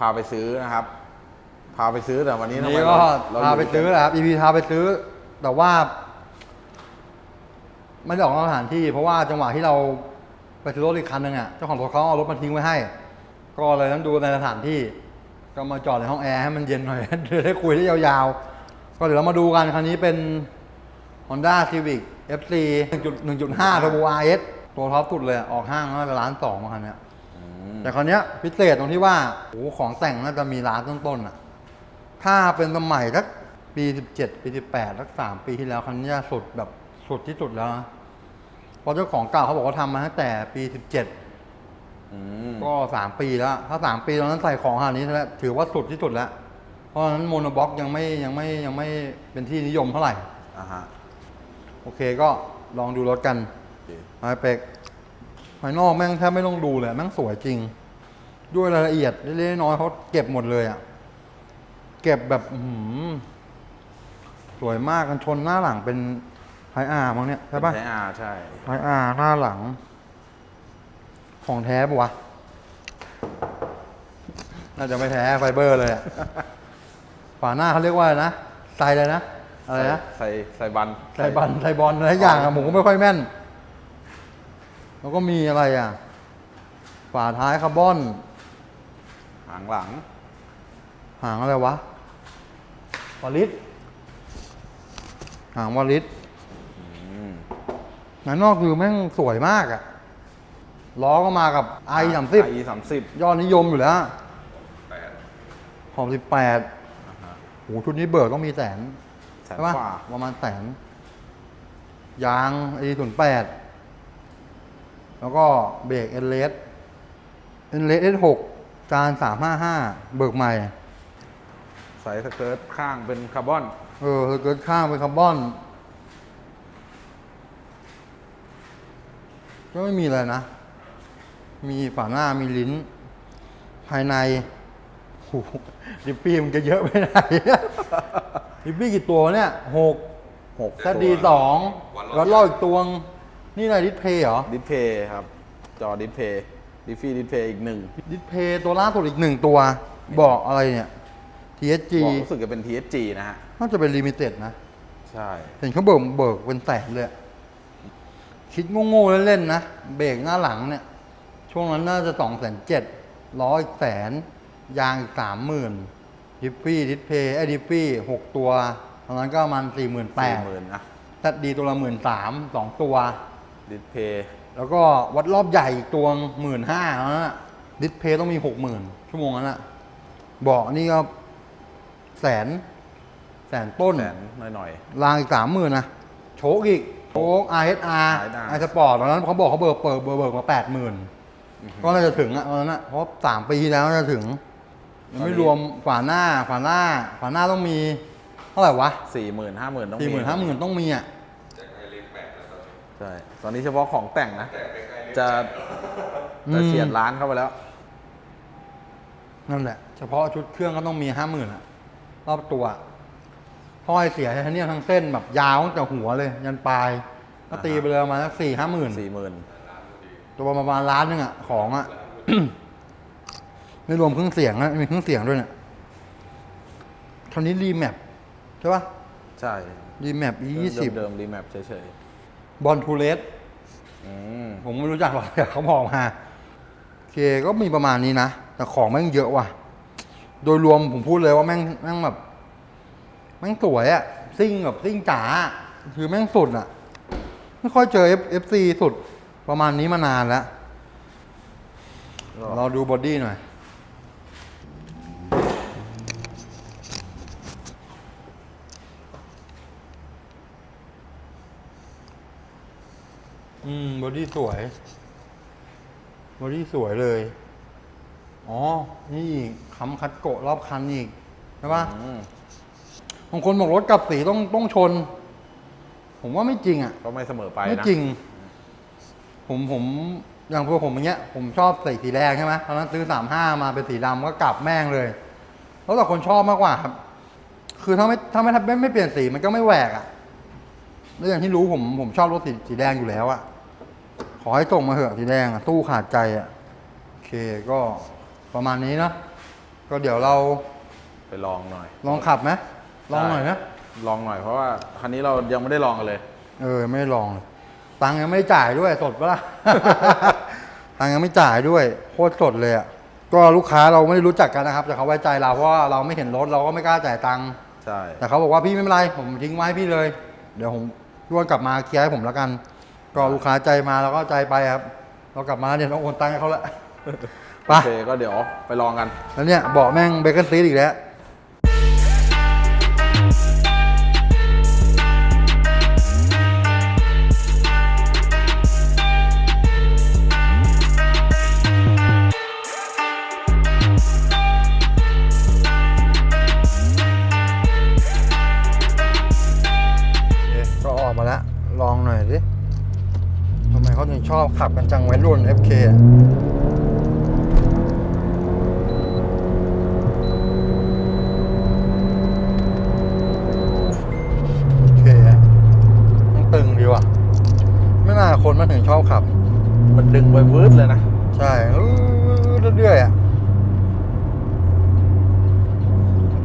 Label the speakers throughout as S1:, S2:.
S1: พาไปซื้อนะครับ พาไปซื้อแต่วันนี้ทำไม
S2: นี่
S1: เรา
S2: ก็
S1: เรา
S2: พาไป
S1: ยู่
S2: ซื้อแหละครับ EP พาไปซื้อ แต่ว่าไม่ได้ออกนอกสถานที่ เพราะว่าจังหวะที่เราไปซื้อรถอีกคันหนึ่งอะเจ้าของรถเขาเอารถมาทิ้งไว้ให้ ก็เลยต้องดูในสถานที่ ก็มาจอดในห้องแอร์ให้มันเย็นหน่อยจะได้คุยได้ยาวๆ ก็เดี๋ยวเรามาดูกันคันนี้เป็น Honda Civic FC 1.5 Turbo RS ตัวท็อปสุดเลยอะออกห้างน่าจะล้านสองคันเนี้ย
S1: อืม
S2: แต่คราวเนี้ยพิเศษตรงที่ว่าโอ้โหของแต่งน่าจะมีร้านต้นๆอะ ถ้าเป็นสมัยสักปี 17 ปี 18สักสามปีที่แล้วคันนี้สุดแบบสุดที่สุดแล้วนะเพราะเจ้าของเก่าเขาบอกว่าทำมาตั้งแต่ปี 17
S1: อืม
S2: ก็3ปีแล้ว ถ้า3ปีตอนนั้นใส่ของขนาดนี้แล้วถือว่าสุดที่สุดแล้ว เพราะฉะนั้นโมโนบ็อกยังไม่ยังไม่ยังไม่เป็นที่นิยมเท่าไหร่
S1: อ่าฮะ
S2: โอเคก็ลองดูรถกัน
S1: โอเค
S2: ไอเป็ก ภายนอกแม่งแทบไม่ต้องดูเลยแม่งสวยจริง ด้วยรายละเอียดเล็กๆน้อยๆเขาเก็บหมดเลยอะ เก็บแบบอื้อหือสวยมากกันชนหน้าหลังเป็นไฮอาร์มั้งเนี่ยใช่ปะ
S1: ใช่อาใช่
S2: ไฮอาร์หน้าหลัง ของแท้ปะวะ น่าจะไม่แท้ไฟเบอร์เลยอะ ฝาหน้าเขาเรียกว่าอะไรนะไซเลยนะอะไรนะ
S1: ใส่ใส่บัน
S2: ไทยบันไทยบอลอะไรอย่างอะผมก็ไม่ค่อยแม่น แล้วก็มีอะไรอะ ฝาท้ายคาร์บอน
S1: หางหลัง
S2: หางอะไรวะวอลิสหางวอลิส
S1: อืม
S2: หนังนอกคือแม่งสวยมากอะ ล้อก็มากับไอสามสิบ
S1: ไอสามสิบ
S2: ยอดนิยมอยู่แล้วหอมสิบแปด
S1: อ่าฮะ
S2: โหชุดนี้เบิกต้องมีแสน
S1: แสน
S2: ใช่ปะ
S1: กว่า
S2: ประมาณแสน ยางไอศูนย์ แปดแล้วก็เบรกเอ็นเลสเอ็นเลสเอหกจานสามห้าห้าเบิกใหม่
S1: ใส่สเกิร์ตข้างเป็นคาร์บอน
S2: เออเกิดข้างเป็นคาร์บอน ก็ไม่มีอะไรนะ มีฝาหน้ามีลิ้น ภายในโหดิปปี้มันจะเยอะไปไหนดิปปี้กี่ตัววะเนี่ยหก
S1: หก
S2: ถ้าดีสองแล้วล่ออีกตัวง นี่อะไรดิสเพย์เหรอ
S1: ดิสเพย์ครับ จอดิสเพย์ดิฟฟี่ดิสเพย์อีกหนึ่ง
S2: ดิสเพย์ตัวล่าสุดอีกหนึ่งตัว บอกอะไรเนี่ย TSG
S1: บอกรู้สึกจะเป็น TSG นะฮะ
S2: น่าจะเป็นลิมิเต็ดนะ
S1: ใช่
S2: เห็นเขาเบิกเบิกเป็นแสนเลยอะคิดโง่ๆเล่นๆนะ เบรกหน้าหลังเนี่ย ช่วงนั้นน่าจะสองแสนเจ็ดร้อยแสน ยางอีกสามหมื่นดิฟฟี่ดิสเพย์ไอ้ดิฟฟี่หกตัวตอนนั้นก็ประมาณสี่หมื่นแป
S1: สี่
S2: ด
S1: หมื่นนะ
S2: ถ้าดีตัวละหมื่นสามสองตัว
S1: ดิสเพย์
S2: แล้วก็วัดรอบใหญ่อีกตัวหมื่นห้านะดิสเพย์ต้องมีหกหมื่นชั่วโมงนั้นอะเบอกนี่ก็แสน แสนต้น
S1: แสนหน่อย
S2: รางอีกสามหมื่นนะโชคอีกโชค RSR
S1: RSR
S2: i Sport ตอนนั้นเขาบอกเขาเบิกเปิดเบิกเบิกมาแปดหมื่นก็น่าจะถึงอะตอนนั้นอะเพราะสามปีที่แล้วน่าจะถึงยังไม่รวมฝาหน้าฝาหน้าฝาหน้าต้องมี เท่าไหร่วะ
S1: ๆสี่หมื่นห้าหมื่นต้อง
S2: สี่หมื่นห้าหมื่นต้องมีอะ
S1: ใช่ ตอนนี้เฉพาะของแต่งนะ จะ
S2: อืม
S1: จะเฉียดล้านเข้าไปแล้ว
S2: นั่นแหละ เฉพาะชุดเครื่องก็ต้องมีห้าหมื่นอะรอบตัวถ้อยเสียทั้งนี้ทั้งเส้นแบบยาวตั้งแต่หัวเลย ยันปลาย ก็ตีไปเลยประมาณสักสี่ห้าหมื่น
S1: สี่หมื่น
S2: ตัวประมาณล้านหนึงอะของอะไม่รวมเครื่องเสียงนะมีเครื่องเสียงด้วยเนี่ยคราวนี้รีแมปใช่ปะ
S1: ใช่
S2: รีแมป E ยี่สิบ
S1: เดิมๆรีแมปเฉย
S2: บอลทูเลส
S1: ๆอืม
S2: ผมไม่รู้จักหรอกแต่เขาบอกมาโอเคก็มีประมาณนี้นะ แต่ของแม่งเยอะว่ะ โดยรวมผมพูดเลยว่าแม่งแม่งแบบแม่งสวยอะซิ่งแบบซิ่งจ๋าอะคือแม่งสุดอะไม่ค่อยเจอ F FC สุด ประมาณนี้มานานแล้ว
S1: ก็
S2: เราดูบอดี้หน่อย อืมบอดี้สวย บอดี้สวยเลย อ๋อ นี่อีกคำคัดโกะรอบคันอีกใช่ปะ
S1: อืม
S2: บางคนบอกรถกลับสีต้องต้องชน ผมว่าไม่จริงอะ
S1: ก็ไม่เสมอไป
S2: ไม่
S1: นะ
S2: จริง ผมผมอย่างพวกผมอย่างเงี้ย ผมชอบใส่สีแดงใช่ไหมตอนนั้นซื้อสามห้ามาเป็นสีดำก็กลับแม่งเลย แล้วแต่คนชอบมากกว่าครับ คือถ้าไม่ถ้าไม่ไม่ไม่เปลี่ยนสีมันก็ไม่แหวกอะ่ะแล้วอย่างที่รู้ผมผมชอบรถสีสีแดงอยู่แล้วอะ่ะ ขอให้ส่งมาเถอะสีแดงอะ่ะตู้ขาดใจอะ่ะโอเคก็ประมาณนี้เนาะก็เดี๋ยวเรา
S1: ไปลองหน่อย
S2: ลองขับไหมลองหน่อยนะ
S1: ลองหน่อยเพราะว่าคันนี้เรายังไม่ได้ลองกันเลย
S2: เออไม่ได้ลองเลยตังค์ยังไม่ได้จ่ายด้วยสดปะล่ะ ตังค์ยังไม่จ่ายด้วยโคตรสดเลยอะก็ลูกค้าเราไม่ได้รู้จักกันนะครับ แต่เขาไว้ใจเราเพราะว่าเราไม่เห็นรถเราก็ไม่กล้าจ่ายตังค์
S1: ใช่
S2: แต่เขาบอกว่าพี่ไม่เป็นไรผมทิ้งไว้ให้พี่เลย เดี๋ยวผมรวนกลับมาเคลียร์ให้ผมแล้วกัน ก็ลูกค้าใจมาเราก็ใจไปครับ เรากลับมาเดี๋ยวต้องโอนตังค์ให้เขาละไป
S1: โอเคก็เดี๋ยวไปลองกัน
S2: แล้วเนี่ยเบาะแม่งเบเกอร์ซีดอีกแล้วก็ออกมาแล้ว ลองหน่อยสิทำไมเขาถึงชอบขับกันจังไวัยรุ่น FK อะโอเคมันตึงดีว่ะ ไม่น่าคนมันถึงชอบขับ
S1: มันดึงไปวืดเลยนะ
S2: ใช่เรื่อยๆอะ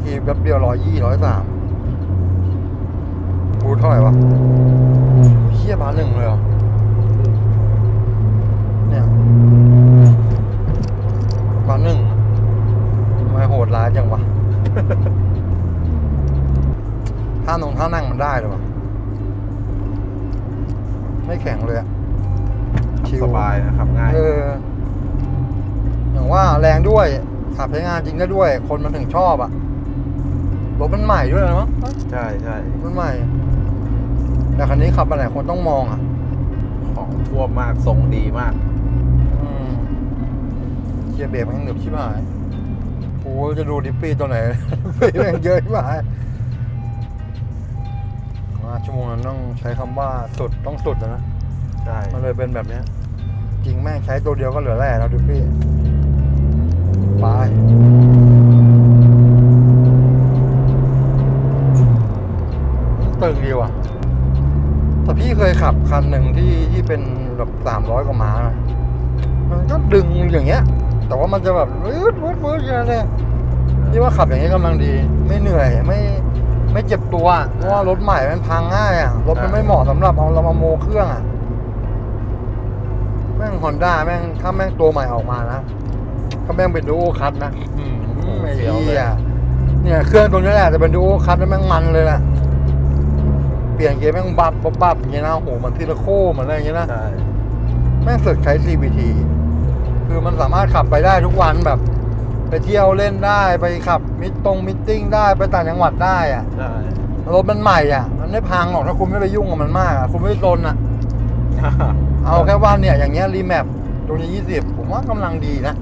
S2: ทีแป๊บเดียวร้อยยี่ร้อยสามบูทเท่าไหร่วะเฮียบาทหนึ่งเลยเหรอ เนี่ย บาทหนึ่งทำไมโหดร้ายจังวะท่านงท่านั่งมันได้เลยวะไม่แข็งเลยอะชิว
S1: สบายนะครับง่าย
S2: เอออย่างว่าแรงด้วยขับใช้งานจริงได้ด้วย คนมันถึงชอบอะรถมันใหม่ด้วยนะมั้ง
S1: ใช่ใช่
S2: รถใหม่ แต่คันนี้ขับไปไหนคนต้องมองอะ
S1: ของท่วมมากทรงดีมาก
S2: อืม เกียร์เบรกมันหนึบชิบหายโอ้จะดูดิปปี้ตัวไหนดิปปี้แม่งเยอะชิบหายมาชั่วโมงนั้นต้องใช้คำว่าสุดต้องสุดอะนะ
S1: ใช่
S2: มันเลยเป็นแบบเนี้ยจริงแม่งใช้ตัวเดียวก็เหลือแร่แล้วดิปปี้ไปตึงดีว่ะแต่พี่เคยขับคันหนึ่งที่ที่เป็นแบบสามร้อยกว่าม้านะมันก็ดึงอย่างเงี้ย แต่ว่ามันจะแบบวืดวืดวืดอย่างนั้นเลยพี่ว่าขับอย่างเงี้ยกำลังดี ไม่เหนื่อยไม่ไม่เจ็บตัวเพราะว่ารถใหม่มันพังง่ายอะรถมันไม่เหมาะสำหรับเอาเรามาโมเครื่องอะแม่งฮอนด้าแม่งถ้าแม่งตัวใหม่ออกมานะก็แม่งเป็นดูโอคัทนะอืมไม่
S1: เสี
S2: เสี
S1: ย
S2: ยวว
S1: เลย
S2: เลยเนี่ยเครื่องตัวนี้แหละจะเป็นดูโอคัทแล้วแม่งมันเลยแหละเปลี่ยนเกียร์แม่งบับบับบับอย่างเงี้ยนะโอ้โหมันทีละโค้เหมือนอะไรอย่างเงี้ยนะ
S1: ใช่
S2: แม่งเสือกใช้ CVT คือมันสามารถขับไปได้ทุกวันแบบ ไปเที่ยวเล่นได้ไปขับมิตตรงมิตติ้งได้ไปต่างจังหวัดได้อะ
S1: ใช่
S2: รถมันใหม่อะ มันไม่พังหรอกถ้าคุณไม่ไปยุ่งกับมันมากอะคุณไม่ซนอะ เอาแค่ว่าเนี่ยอย่างเงี้ยรีแมปตัวนี้20ผมว่ากำลังดีนะ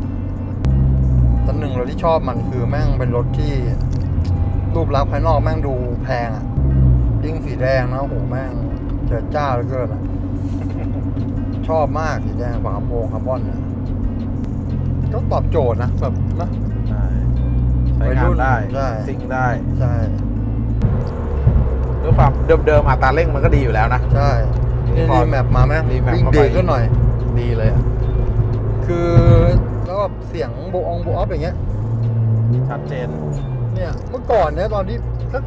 S2: แต่หนึ่งเราที่ชอบมันคือแม่งเป็นรถที่รูปลักษณ์ภายนอกแม่งดูแพงอะยิ่งสีแดงนะโอ้โหแม่งเจิดจ้าเหลือเกินอะ ชอบมากสีแดงฝากระโปรงคาร์บอนเนี่ย ก็ตอบโจทย์นะแบบนะ
S1: ใช่ใช้งานได้
S2: ใช่
S1: ซิ่งได้
S2: ใช่
S1: ด้วยความเดิมๆอัตราเร่งมันก็ดีอยู่แล้วนะ
S2: ใช่นี่
S1: พอ
S2: รีแมปมาแม่ง
S1: รีแมป
S2: วิ่ง
S1: เข้าไป
S2: เดีขึ้นหน่อย
S1: ดีเลยอะ
S2: คือแล้วก็เสียงโบอองโบออฟอย่างเงี้ย
S1: ชัดเจน
S2: เนี่ย เมื่อก่อนเนี่ยตอนที่สัก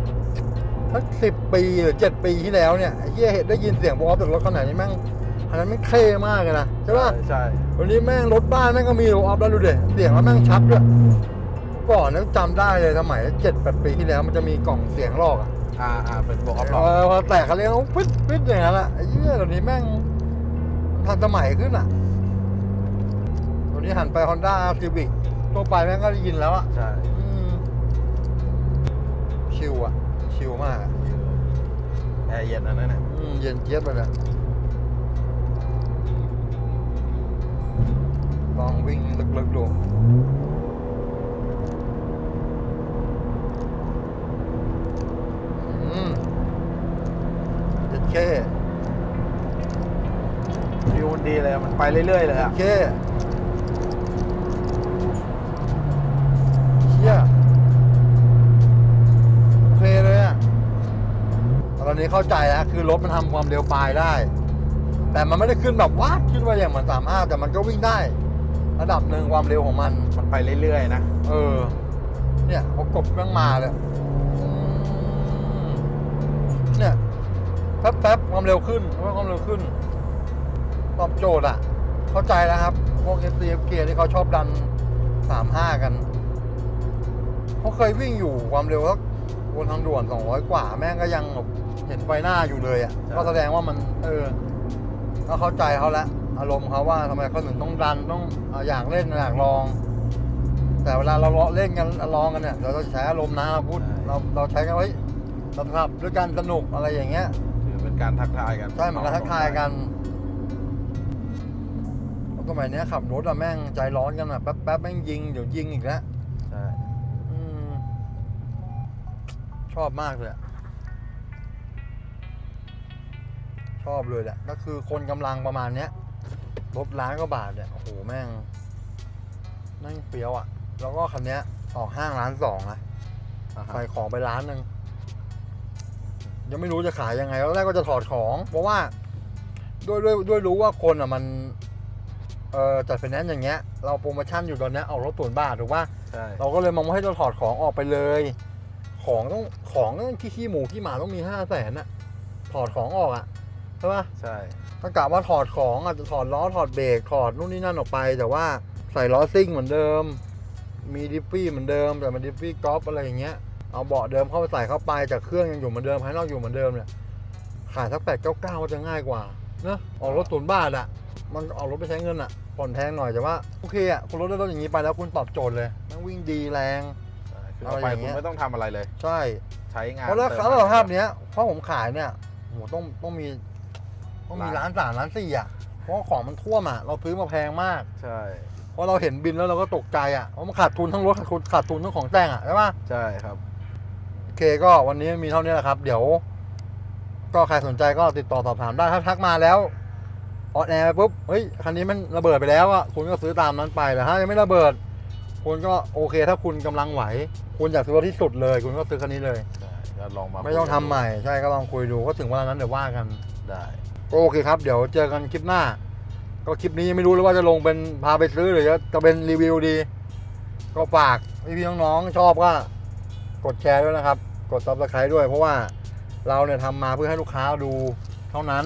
S2: สักสิบปีหรือเจ็ดปีที่แล้วเนี่ยไอ้เหี้ยเห็นได้ยินเสียงโบออฟจากรถขนาดนี้แม่ง อันนั้นแม่งเท่มากเลยนะใช่ป่ะ
S1: ใช่
S2: วันนี้แม่งรถบ้านแม่งก็มีโบออฟแล้วดูเด็เสียงแล้วแม่งชัดด้วยเมื่อก่อนเนี่ยจำได้เลยสมัยเจ็ดแปดปีที่แล้วมันจะมีกล่องเสียงลอกอะ
S1: อ่าอ่าเป็นบอกออฟ
S2: เอ
S1: หรอก
S2: อพอแตกเขาเรียกว่าปึ๊ดปึ๊ดอย่างนั้นแหละไอ้เหี้ยเดี๋ยวนี้แม่งทันสมัยขึ้นอะตัวนี้หันไป Honda Civic ตัวไปแม่งก็ได้ยินแล้วอะ
S1: ใช่
S2: อืมชิลอะชิลมากอะ
S1: แอร์เย็นอันนั้นน่ะ
S2: อืมเย็นเจี๊ยบเลย ละลองวิ่งลึกๆดูอืมเจ็ดเค
S1: ฟิวมันดีเลย มันไปเรื่อย ๆ เลยอะ
S2: เคเชี่ยโอเคเลยอะตอนนี้เข้าใจแล้ว คือรถมันทำความเร็วปลายได้ แต่มันไม่ได้ขึ้นแบบวัดขึ้นมาอย่างเหมือนสามห้าแต่มันก็วิ่งได้ ระดับหนึ่งความเร็วของมัน
S1: มันไปเรื่อยๆนะ
S2: เออ เนี่ยพอกบแม่งมาเลยเนี่ยแป๊บแป๊บความเร็วขึ้นความเร็วขึ้น ตอบโจทย์อะ เข้าใจแล้วครับ พวก f c f เกียร์ที่เขาชอบดัน35กันเขาเคยวิ่งอยู่ความเร็วสักบนทางด่วน200กว่า แม่งก็ยังเห็นไฟหน้าอยู่เลยอะ ก็แสดงว่ามัน เออ ก็เข้าใจเขาแล้ว อารมณ์เขาว่าทำไมเขาถึงต้องดันต้องเอาอยากเล่นอยากลอง แต่เวลาเราเล่นกันลองกันเนี่ยเราต้องใช้อารมณ์นะเราพูดเราเราใช้กันไว้เราขับด้วยกันสนุกอะไรอย่างเงี้ย
S1: ถือเป็นการทักทายกัน
S2: ใช่เหมือนกันทักทายกันแล้วสมัยเนี้ยขับรถอะแม่งใจร้อนกันอะแป๊บแป๊บแม่งยิงเดี๋ยวยิงอีกแล้ว
S1: ใช่
S2: อืมชอบมากเลยอะชอบเลยแหละก็คือคนกำลังประมาณเนี้ย รถล้านกว่าบาทเนี่ยโอ้โหแม่งแม่งเปรี้ยวอะแล้วก็คันเนี้ยออกห้างร้านสองนะ
S1: อ่าฮะ
S2: ใส่ของไปร้านหนึ่งยังไม่รู้จะขายยังไงแล้วแรกก็จะถอดของ เพราะว่าด้วยด้วยด้วยรู้ว่าคนอะมันเออจัดไฟแนนซ์อย่างเงี้ย เราโปรโมชั่นอยู่ตอนเนี้ยเอารถส่วนย์บาทถูกป่ะ
S1: ใช่
S2: เราก็เลยมองว่าให้เราถอดของออกไปเลย ของต้องของต้องขี้ขี้หมูขี้หมาต้องมีห้าแสนอะถอดของออกอะ ใช่ป่ะ
S1: ใช่
S2: ถ้ากะว่าถอดของอาจจะถอดล้อถอดเบรกถอดนู่นนี่นั่นออกไป แต่ว่าใส่ล้อซิ่งเหมือนเดิม มีดิฟฟี่เหมือนเดิม แต่มันดิฟฟี่กอล์ฟอะไรอย่างเงี้ยเอาเบาะเดิมเข้าไปใส่เข้าไปจากเครื่องยังอยู่เหมือนเดิมภายนอกอยู่เหมือนเดิมเนี่ยขายสักแปดเก้าเก้าจะง่ายกว่าเนอะออกรถศูนย์บาทอะมันออกรถไปใช้เงินอะผ่อนแพงหน่อยแต่ว่าโอเคอะคุณรถได้รถอย่างนี้ไปแล้วคุณตอบโจทย์เลยมันวิ่งดีแรง
S1: ใช่คือ
S2: เอา
S1: เอาไป
S2: อย่าง
S1: คุ
S2: เงี้
S1: ณ
S2: ย
S1: ไม่ต้องทำอะไรเลย
S2: ใช่
S1: ใช้งาน
S2: เพราะแล้ว
S1: ติม
S2: สารภาพเนี้ยเพราะผมขายเนี่ยโหต้องต้องมี ต้องมี
S1: ล้าน
S2: ร้านสามร้านสี่อะเพราะว่าของมันท่วมอะเราซื้อมาแพงมาก
S1: ใช่
S2: เพราะเราเห็นบินแล้วเราก็ตกใจอะเพราะมันขาดทุนทั้งรถขาดทุนขาดทุนทั้งของแต่งอะใช่ปะ
S1: ใช่ครับ
S2: โอเคก็วันนี้มีเท่านี้แหละครับ เดี๋ยว ก็ใครสนใจก็ติดต่อสอบถามได้ถ้าทักมาแล้วออนแอร์ไปปุ๊บเฮ้ยคันนี้มันระเบิดไปแล้วอะคุณก็ซื้อตามนั้นไปแต่ถ้ายังไม่ระเบิด คุณก็โอเค ถ้าคุณกำลังไหว คุณอยากซื้อรถที่สุดเลย คุณก็ซื้อคันนี้เลย
S1: ใช่ก็ลองมา
S2: ไม่ต้องทำใหม่ใช่ก็ลองคุยดูก็ถึงเวลานั้นเดี๋ยวว่ากัน
S1: ได้
S2: ก็โอเคครับ เดี๋ยวเจอกันคลิปหน้า ก็คลิปนี้ยังไม่รู้เลยว่าจะลงเป็นพาไปซื้อหรือจะจะเป็นรีวิวดี ก็ฝากพี่ๆน้องๆชอบก็กดแชร์ด้วยนะครับ กดซับสไครต์ด้วย เพราะว่าเราเนี่ยทำมาเพื่อให้ลูกค้าดูเท่านั้น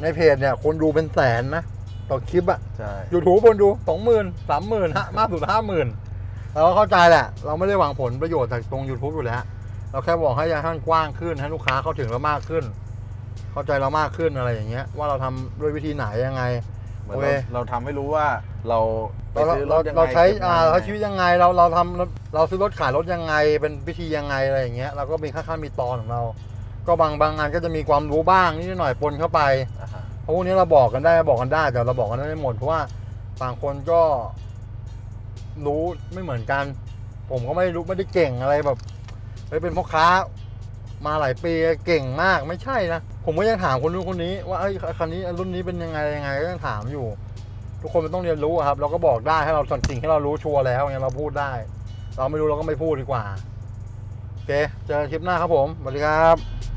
S2: ในเพจเนี่ยคนดูเป็นแสนนะ ต่อคลิปอะ
S1: ใช่
S2: ยูทูบคนดูสองหมื่นสามหมื่นมากสุดห้าหมื่นเราก็เข้าใจแหละ เราไม่ได้หวังผลประโยชน์จากตรง YouTube อยู่แล้ว เราแค่บอกให้ให้มันกว้างขึ้น ให้ลูกค้าเข้าถึงเรามากขึ้น เข้าใจเรามากขึ้นอะไรอย่างเงี้ยว่าเราทำด้วยวิธีไหนยังไง
S1: เหมือน
S2: โอ
S1: เรา
S2: เค
S1: เราทำให้รู้ว่าเราไป
S2: เรา
S1: ซื้อร
S2: เรา
S1: ถยังไง
S2: เราใช้
S1: ก็บ
S2: อ่า
S1: งิน
S2: เรา
S1: ยังไง
S2: ใช้ชีวิตยังไงเราเราทำรถเราซื้อรถขายรถยังไง เป็นพิธียังไงอะไรอย่างเงี้ยเราก็มีขั้นๆมีตอนของเรา ก็บางบางงานก็จะมีความรู้บ้างนิดหน่อยปนเข้าไป
S1: อ่าฮะ
S2: เพราะพวกนี้เราบอกกันได้บอกกันได้แต่เราบอกกันได้ไม่หมดเพราะว่าต่างคนก็รู้ไม่เหมือนกัน ผมก็ไม่รู้ไม่ได้เก่งอะไรแบบเฮ้ยเป็นพ่อค้ามาหลายปีเก่งมากไม่ใช่นะ ผมก็ยังถามคนนู้นคนนี้ว่าไอ้คันนี้รุ่นนี้เป็นยังไงยังไงก็ยังถามอยู่ ทุกคนมันต้องเรียนรู้ครับ เราก็บอกได้ให้เราสิ่งที่เรารู้ชัวร์แล้วเนี่ยเราพูดได้ เราไม่รู้เราก็ไม่พูดดีกว่าโอเคเจอกันคลิปหน้าครับผมสวัสดีครับ